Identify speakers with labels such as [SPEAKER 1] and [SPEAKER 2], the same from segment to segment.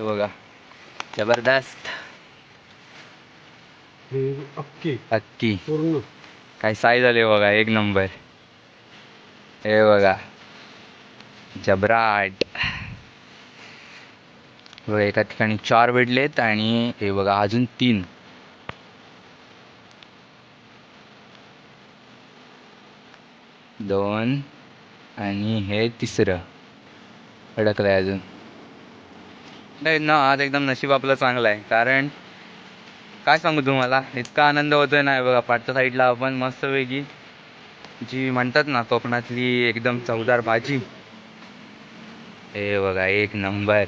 [SPEAKER 1] हे बघा. जबरदस्त.
[SPEAKER 2] अक्की
[SPEAKER 1] अक्की
[SPEAKER 2] पूर्ण.
[SPEAKER 1] काय साईज आले बघा एक नंबर हे बघा. जबराट. बघा एका ठिकाणी चार भेटलेत आणि हे बघा अजून तीन. दोन आणि हे तिसरं. अडकलंय अजून. नाही ना आज एकदम नशीब आपलं चांगलं आहे. कारण काय सांगू तुम्हाला? इतका आनंद होतोय ना बघा पाठच्या साईडला आपण मस्तपैकी जी म्हणतात ना कोकणातली एकदम चवदार भाजी. हे बघा एक नंबर.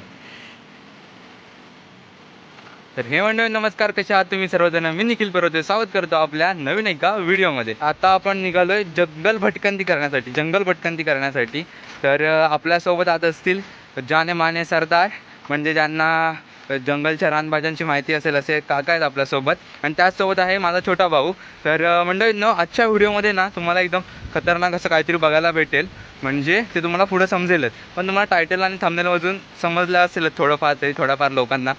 [SPEAKER 1] तर हे मंडळी नमस्कार कसे आहात तुम्ही सर्वजण? मी निखिल परवते स्वागत करतो आपल्या नवीन एका व्हिडिओमध्ये. आता आपण निघालोय जंगल भटकंती करण्यासाठी जंगल भटकंती करण्यासाठी. तर आपल्यासोबत आता असतील जाने माने सरदार म्हणजे ज्यांना जंगलच्या रानभाज्यांची माहिती असेल असे काका आहेत आपल्यासोबत. आणि त्याचसोबत आहे माझा छोटा भाऊ. तर मंडळींनो आजच्या व्हिडिओमध्ये ना तुम्हाला एकदम खतरनाक असं काहीतरी बघायला भेटेल. म्हणजे ते तुम्हाला पुढं समजेलच. पण तुम्हाला टायटल आणि थांबनेलमधून समजलं असेलच थोडंफार तरी थोड्याफार लोकांना.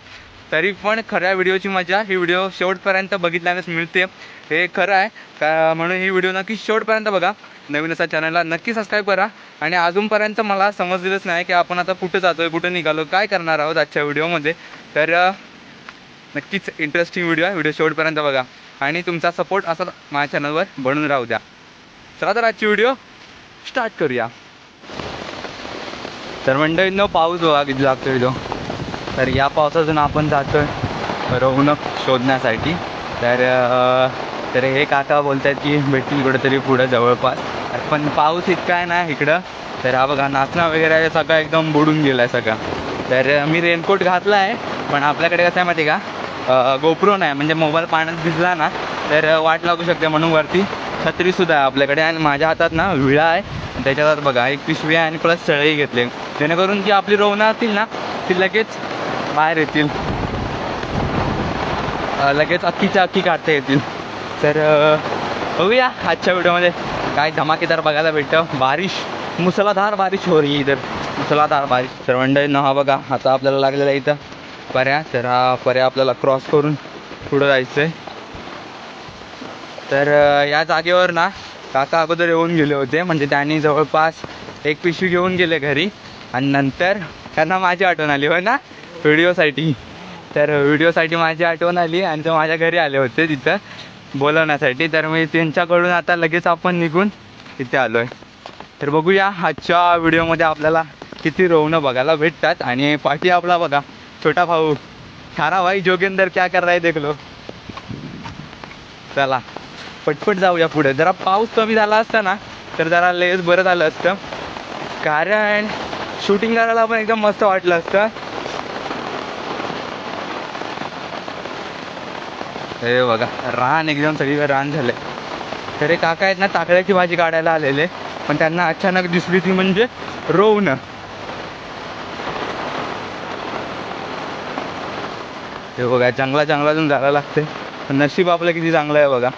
[SPEAKER 1] तरी पण खऱ्या व्हिडिओची मजा ही व्हिडिओ शेवटपर्यंत बघितल्यानेच मिळते. हे खरं आहे. का म्हणून ही व्हिडिओ नक्की शेवटपर्यंत बघा. नवीन असा चॅनलला नक्की सबस्क्राईब करा. आणि अजूनपर्यंत मला समजलेलंच नाही की आपण आता कुठं जातो आहे कुठं निघालो काय करणार आहोत आजच्या व्हिडिओमध्ये. तर नक्कीच इंटरेस्टिंग व्हिडिओ आहे. व्हिडिओ शेवटपर्यंत बघा. आणि तुमचा सपोर्ट असा माझ्या चॅनलवर बनून राहू द्या. चला तर आजची व्हिडिओ स्टार्ट करूया. तर मंडळींनो पाऊस बघा किती लागतो व्हिडिओ तर या पावसातून आपण जातोय रौनक शोधण्यासाठी. तर तर हे काका बोलत आहेत की भेटतील कुठेतरी पुढं जवळपास. पण पाऊस इतका आहे ना इकडं. तर हा बघा नाचणं वगैरे सगळं एकदम बुडून गेलं आहे सगळं. तर मी रेनकोट घातला आहे पण आपल्याकडे कसं आहे माहिती आहे का गोप्रो नाही म्हणजे मोबाईल पाण्यात भिजला ना तर वाट लागू शकते म्हणून वरती. छत्रीसुद्धा आहे आपल्याकडे आणि माझ्या हातात ना विळा आहे. त्याच्यावर त्याच्यात बघा एक पिशवी आहे आणि प्लस सळई घेतले. जेणेकरून जी आपली रोवणं असतील ना ती लगेच बाहेर येतील. लगेच अक्कीच्या अक्की काढता येतील. तर बघूया आजच्या व्हिडिओमध्ये. काय धमाकेदार बघायला भेटतं. बारिश. मुसळधार बारिश हो रही है इधर. मुसळधार बारिश. तर मंडळी न हा बघा. आता आपल्याला लागलेला आहे इथं. पर्या. तर हा पर्या आपल्याला क्रॉस करून पुढं जायचं आहे तर या जागेवर ना काका अगोदर येऊन गेले होते. म्हणजे त्यांनी जवळपास एक पिशवी घेऊन गेले घरी. आणि नंतर त्यांना माझी आठवण आली. होय ना? व्हिडिओसाठी. तर व्हिडिओसाठी माझी आठवण आली आणि ते माझ्या घरी आले होते तिथं बोलवण्यासाठी. तर मी त्यांच्याकडून आता लगेच आपण निघून तिथे आलो आहे तर बघूया आजच्या व्हिडिओमध्ये आपल्याला किती रोवणं बघायला भेटतात आणि पाठी आपला बघा छोटा भाऊ. खारा भाई जोगेंदर क्या कर रहा है देख लो. चला पटपट जाऊया पुढे. जरा पाऊस कमी झाला असता ना तर जरा लेस बरं झालं असतं. कारण शूटिंग करायला पण एकदम मस्त वाटलं असतं. हे बघा रान एकदम सगळीकडे रान झाले. तर हे काका आहेत ना ताकड्याची भाजी काढायला आलेले. पण त्यांना अचानक दिसली ती म्हणजे रोवणं. हे बघा जंगला जंगलातून जायला लागते. पण नशीब आपलं किती चांगलं आहे बघा.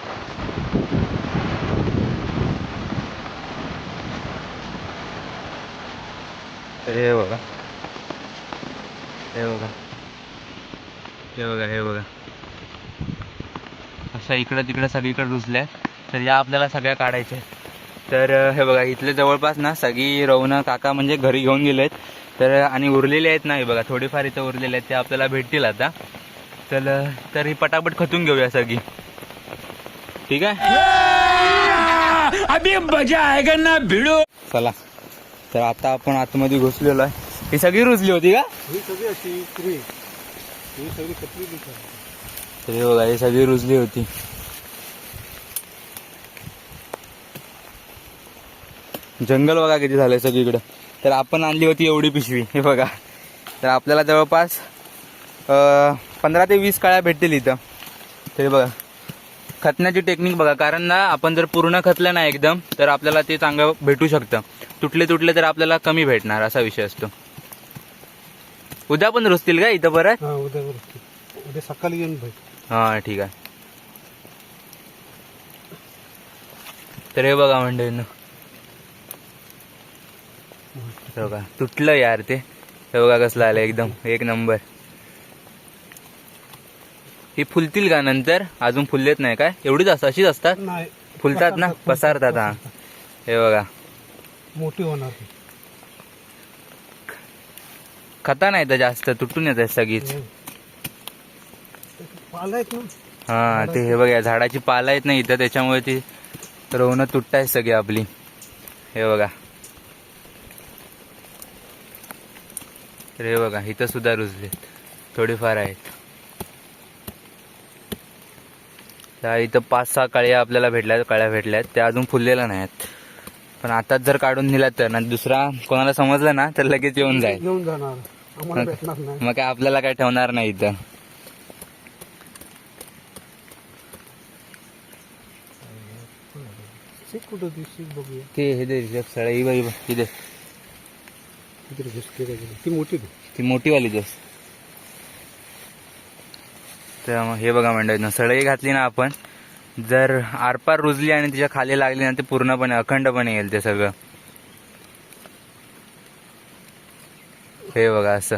[SPEAKER 1] हे बघा. हे बघा. हे बघा हे बघा. असं इकडं तिकडं सगळीकडे रुजल्या. तर या आपल्याला सगळ्या काढायच्या आहेत. तर हे बघा इथले जवळपास ना सगळी रवणं काका म्हणजे घरी घेऊन गेलेत. तर आणि उरलेले आहेत ना हे बघा थोडीफार इथं उरलेले आहेत ते आपल्याला भेटतील आता. तर अं, तर ही पटापट खतून घेऊया सगळी. ठीक आहे?
[SPEAKER 3] अभी मजा आएगा ना भिड़ो.
[SPEAKER 1] चला. तर आता आपण आतमध्ये घुसलेलो आहे. ही सगळी रुजली होती का?
[SPEAKER 2] ही सगळी अशी ही सगळी
[SPEAKER 1] हे बघा ही सगळी रुजली होती. जंगल बघा किती झालंय सगळीकडं. तर आपण आणली होती एवढी पिशवी हे बघा. तर आपल्याला जवळपास पंधरा ते वीस काळ्या भेटतील इथं. तरी बघा. खतण्याची टेक्निक बघा कारण ना आपण जर पूर्ण खतलं ना एकदम तर आपल्याला ते चांगलं भेटू शकतं. तुटले तुटले तर आपल्याला कमी भेटणार असा विषय असतो. उद्या पण रुजतील का इथं बरं
[SPEAKER 2] उद्या उद्या सकाळी येऊन भेट
[SPEAKER 1] हा ठीक आहे. तर हे बघा मंडळींनो. हे बघा तुटलं यार ते. हे बघा कसलं आलं एकदम एक नंबर. ही फुलतील का नंतर? अजून फुललेत नाही काय? एवढीच असतात अशीच असतात? फुलतात ना? पसारतात हा. हे बघा.
[SPEAKER 2] मोठी होणार.
[SPEAKER 1] खता नाही तर जास्त तुटून येत सगळीच.
[SPEAKER 2] हे. पाला आहेत ना?
[SPEAKER 1] हा ते हे बघा झाडाची पाला येत नाही इथं त्याच्यामुळे ती रोवणं तुटताय सगळी आपली. हे बघा. तर हे बघा इथं सुद्धा रुजलेत. थोडीफार आहेत. त्या इथं पाच सहा कळ्या आपल्याला भेटल्यात कळ्या भेटल्यात. त्या अजून फुललेल्या नाहीत. पण आताच जर काढून दिला तर ना दुसरा कोणाला समजलं ना तर लगेच येऊन जाईल.
[SPEAKER 2] घेऊन जाणार.
[SPEAKER 1] मग काय आपल्याला काय ठेवणार नाही इथं.
[SPEAKER 2] कुठं ती शिक बघूया.
[SPEAKER 1] ते हे दे सळई बाई तिथे
[SPEAKER 2] तिकडे घुसते का गेली. ती मोठी ती.
[SPEAKER 1] ती मोठीवाली दिवस तर मग हे बघा मंडळी सळई घातली ना आपण जर आरपार रुजली आणि तिच्या खाली लागली ना ते पूर्णपणे अखंडपणे येईल ते सगळं. हे बघा असं.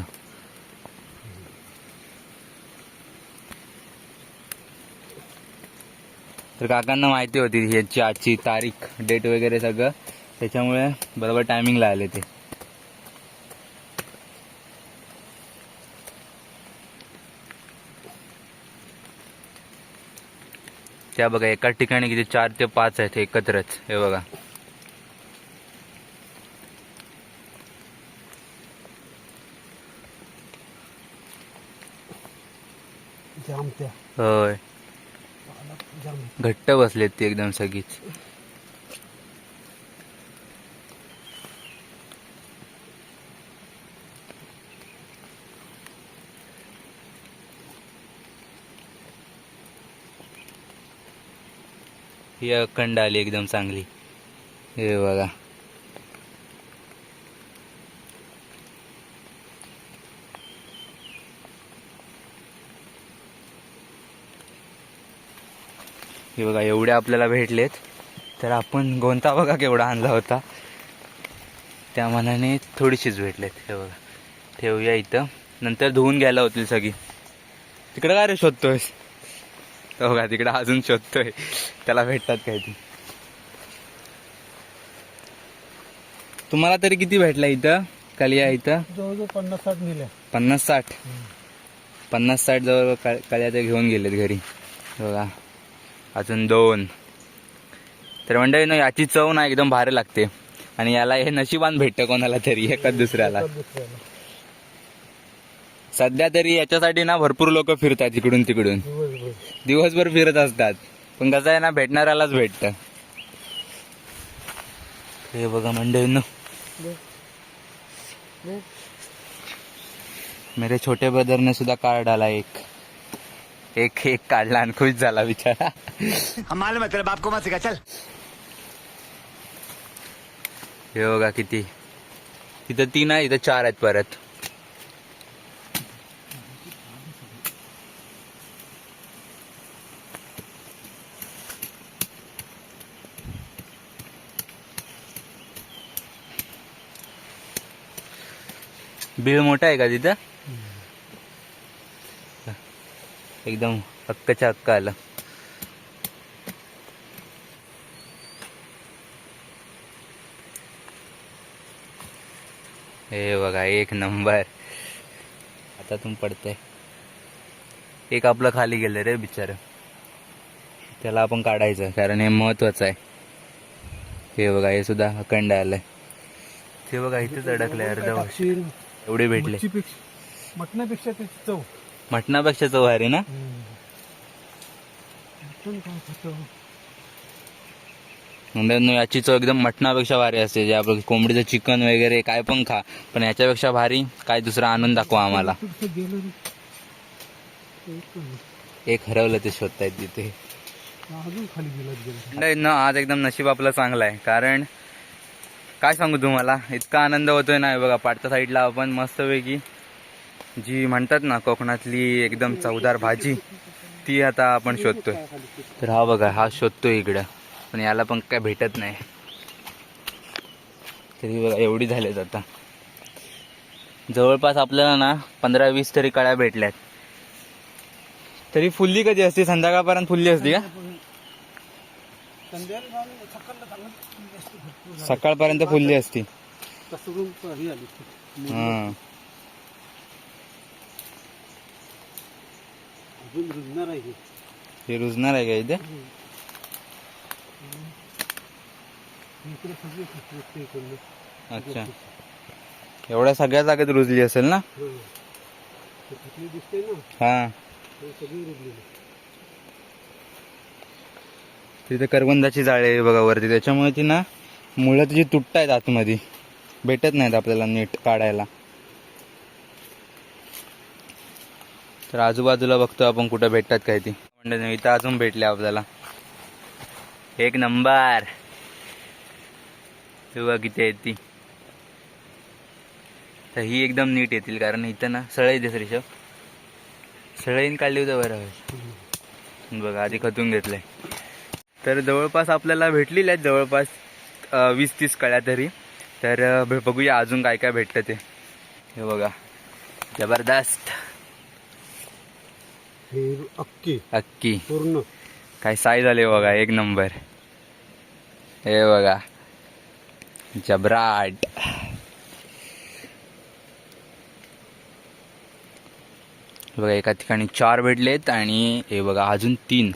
[SPEAKER 1] तर काकांना माहिती होती ह्याची आजची तारीख डेट वगैरे सगळं. त्याच्यामुळे बरोबर टायमिंगला आले ते. त्या बघा एका ठिकाणी किती चार ते पाच आहेत एकत्रच. हे बघा. होय. घट्ट बसलेत ती एकदम सगळीच. ही अखंड आली एकदम चांगली. हे बघा. हे बघा एवढे आपल्याला भेटलेत. तर आपण गोंता बघा केवढा आणला होता. त्या मनाने थोडीशीच भेटलेत हे बघा. ठेवूया इथं. नंतर धुवून घ्यायला होतील सगळी. तिकडं काय रे शोधतोयस? तो बघा तिकडं अजून शोधतोय. त्याला भेटतात काय ती? तुम्हाला तरी किती भेटला इथं? कलिया इथं?
[SPEAKER 2] जवळजवळ पन्नास साठ नेल्या
[SPEAKER 1] पन्नास साठ. पन्नास साठ जवळ कळ्या ते घेऊन गेलेत घरी. बघा. अजून दोन. तर मंडळी ना याची चव ना एकदम भारी लागते. आणि याला हे नशिबान भेटतं कोणाला तरी एकाच दुसऱ्याला. सध्या तरी याच्यासाठी ना भरपूर लोक फिरतात इकडून तिकडून.
[SPEAKER 2] दिवसभर.
[SPEAKER 1] फिरत असतात. पण कसं आहे ना भेटणाऱ्यालाच भेटतं. हे बघा मंडळींनो. मेरे छोटे ब्रदर ने सुद्धा कार्ड आला एक. एक एक काढला आणि खुश झाला बिचारा.
[SPEAKER 3] मालूम है तेरे बाप को मत सिखा चल.
[SPEAKER 1] हे बघा किती. तिथं तीन आहे इथं चार आहेत परत. बिळ मोठा आहे का तिथं? एकदम हक्कच्या हक्क आलं हे बघा एक नंबर. आता तुम पडतंय. एक आपलं खाली गेलं रे बिचार. त्याला आपण काढायचं कारण हे महत्वाचं आहे. हे बघा हे सुद्धा अखंड आलंय. ते बघा इथेच अडकलंय अर्ध एवढे भेटले.
[SPEAKER 2] मटणापेक्षा त्याची चव.
[SPEAKER 1] मटणापेक्षा चव आहे रे ना याची चव एकदम मटणापेक्षा भारी असते. जे आपण कोंबडीचं चिकन वगैरे काय पण खा. पण याच्यापेक्षा भारी काय दुसरा आनंद दाखवा आम्हाला.
[SPEAKER 2] एक
[SPEAKER 1] हरवलं ते शोधतायत तिथे. नाही ना आज एकदम नशीब आपलं चांगलं आहे. कारण काय सांगू तुम्हाला? इतका आनंद होतोय ना बघा पाटच्या साईडला आपण मस्तपैकी जी म्हणतात ना कोकणातली एकदम चवदार भाजी ती आता आपण शोधतोय. तर हा बघा हा शोधतोय इकडं. पण याला पण काय भेटत नाही. तरी बघा एवढी झालेत आता. जवळपास आपल्याला ना पंधरा वीस तरी कळ्या भेटल्यात. तरी फुल्ली कधी असते? संध्याकाळपर्यंत फुल्ली असते का. सकाळपर्यंत फुल्ली असती.
[SPEAKER 2] ही आली
[SPEAKER 1] हा
[SPEAKER 2] अजून रुजणार आहे. हे.
[SPEAKER 1] हे रुजणार आहे का इथे?
[SPEAKER 2] इकडनं.
[SPEAKER 1] अच्छा. एवढ्या सगळ्या जागेत रुजली असेल ना?
[SPEAKER 2] हं.
[SPEAKER 1] हा. तिथे करवंदाची जाळे आहे बघा वरती. त्याच्यामुळे ती ना मुळं तिची तुटतायत आतमध्ये भेटत नाहीत आपल्याला नीट काढायला. तर आजूबाजूला बघतो आपण कुठं भेटतात काय ती. म्हणजे इथं अजून भेटले आपल्याला. एक नंबर. तेव्हा किती आहेत ती. तर ही एकदम नीट येतील कारण इथं ना सळई देस रिषभ सळईन काढली होतं बरं. होईल. बघा आधी खतून घेतलंय. तर जवळपास आपल्याला भेटलेल्या आहेत जवळपास वीस तीस कळ्या तरी. तर बघूया अजून काय काय भेटतं ते. हे बघा. जबरदस्त.
[SPEAKER 2] अक्की.
[SPEAKER 1] अक्की.
[SPEAKER 2] पूर्ण.
[SPEAKER 1] काय साईज आले बघा एक नंबर. हे बघा. जबराट. बघा एका ठिकाणी चार भेटलेत आणि हे बघा अजून तीन.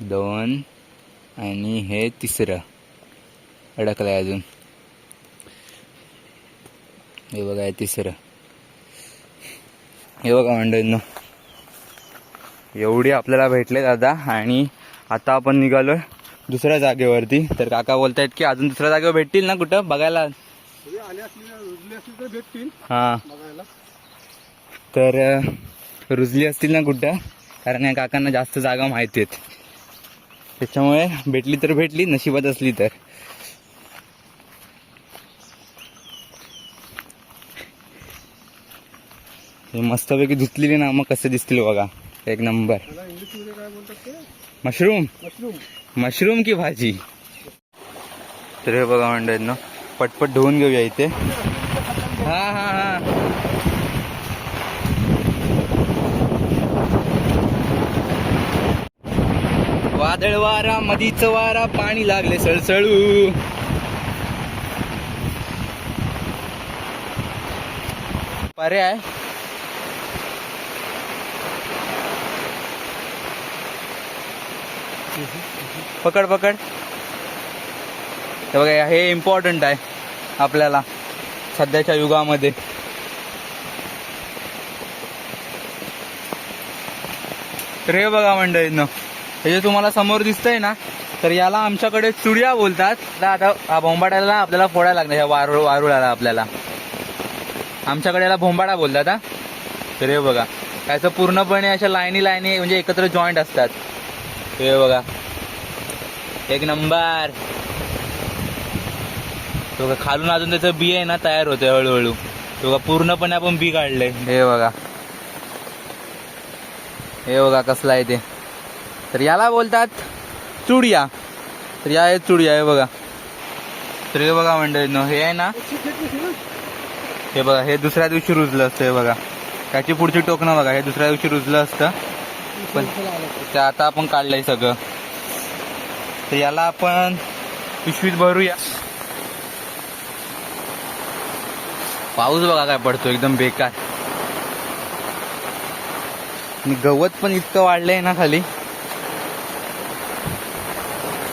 [SPEAKER 1] दोन आणि हे तिसरं. अडकलंय अजून. हे बघा हे तिसरं. हे बघा मंडळींनो. एवढी आपल्याला भेटले दादा आणि आता आपण निघालोय दुसऱ्या जागेवरती. तर काका बोलतायत की अजून दुसऱ्या जागेवर भेटतील ना कुठं? बघायला.
[SPEAKER 2] हे तर भेटतील.
[SPEAKER 1] हां.
[SPEAKER 2] बघायला.
[SPEAKER 1] तर अं, रुजली असतील ना कुठं? कारण या काकांना जास्त जागा माहिती आहेत त्याच्यामुळे भेटली तर भेटली नशिबात असली तर. हे मस्तपैकी धुतलेली ना मग कसे दिसतील बघा. एक नंबर. मशरूम?
[SPEAKER 2] मशरूम
[SPEAKER 1] की भाजी. तर हे बघा मंडळींनो पटपट धुवून घेऊया इथे. हा हा हा. वादळ वारा मधीच वारा पाणी लागले सळसळू. पर्याय? पकड पकड. हे बघा हे इम्पॉर्टंट आहे आपल्याला सध्याच्या युगामध्ये. तर हे बघा मंडळीनं हे जे तुम्हाला समोर दिसतंय ना तर याला आमच्याकडे चुडिया बोलतात. तर आता हा भोंबाड्याला आपल्याला फोडायला लागणार ह्या वारुळ वारुळाला आपल्याला. आमच्याकडे याला भोंबाडा बोलतात हा. तर हे बघा त्याचं पूर्णपणे अशा लाईनी लाईनी म्हणजे एकत्र जॉईंट असतात. हे बघा. एक नंबर. तो खालून अजून त्याचं बी आहे ना तयार होते हळूहळू. तो बघा, पूर्णपणे आपण बी काढले हे बघा. हे बघा कसला आहे ते. तर याला बोलतात चुडिया. तर या आहेत चुडिया हे बघा. तर हे बघा मंडळी हे आहे ना हे बघा हे दुसऱ्या दिवशी रुजलं असतं हे बघा. त्याची पुढची टोकणं बघा हे दुसऱ्या दिवशी रुजलं असतं. पण ते आता आपण काढलंय सगळं. तर याला आपण पिशवीत भरूया. पाऊस बघा काय पडतो एकदम बेकार. आणि गवत पण इतकं वाढलंय ना खाली.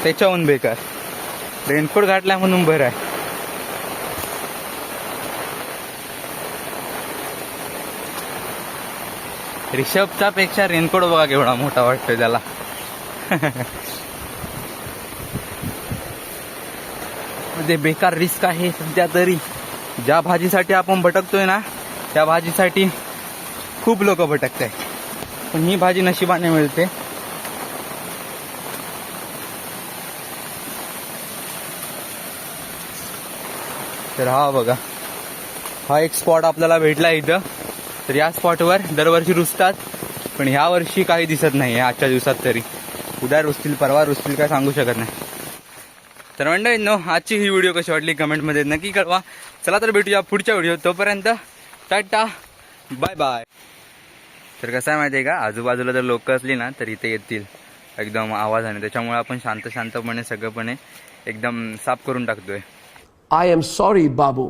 [SPEAKER 1] त्याच्याहून बेकार. रेनकोट घातलाय म्हणून बरं आहे. रिषभचा पेक्षा रेनकोट बघा केवढा मोठा वाटतोय त्याला. म्हणजे बेकार रिस्क आहे सध्या तरी. ज्या भाजीसाठी आपण भटकतोय ना त्या भाजीसाठी खूप लोक भटकत आहेत पण ही भाजी नशिबाने मिळते. तर हा बघा हा एक स्पॉट आपल्याला भेटला इथं. तर या स्पॉटवर दरवर्षी रुजतात पण ह्या वर्षी काही दिसत नाही आजच्या दिवसात तरी. उद्या रुजतील परवा रुजतील काय सांगू शकत नाही. तर मंडळी नो आजची ही व्हिडिओ कशी वाटली कमेंटमध्ये नक्की कळवा. चला तर भेटूया पुढच्या व्हिडिओ तोपर्यंत टाटा बाय बाय तर कसं आहे माहिती आहे का आजूबाजूला जर लोक असली ना तर इथे येतील. एकदम आवाजाने त्याच्यामुळे आपण शांत शांतपणे सगळंपणे एकदम साफ करून टाकतोय.
[SPEAKER 4] I am sorry Babu.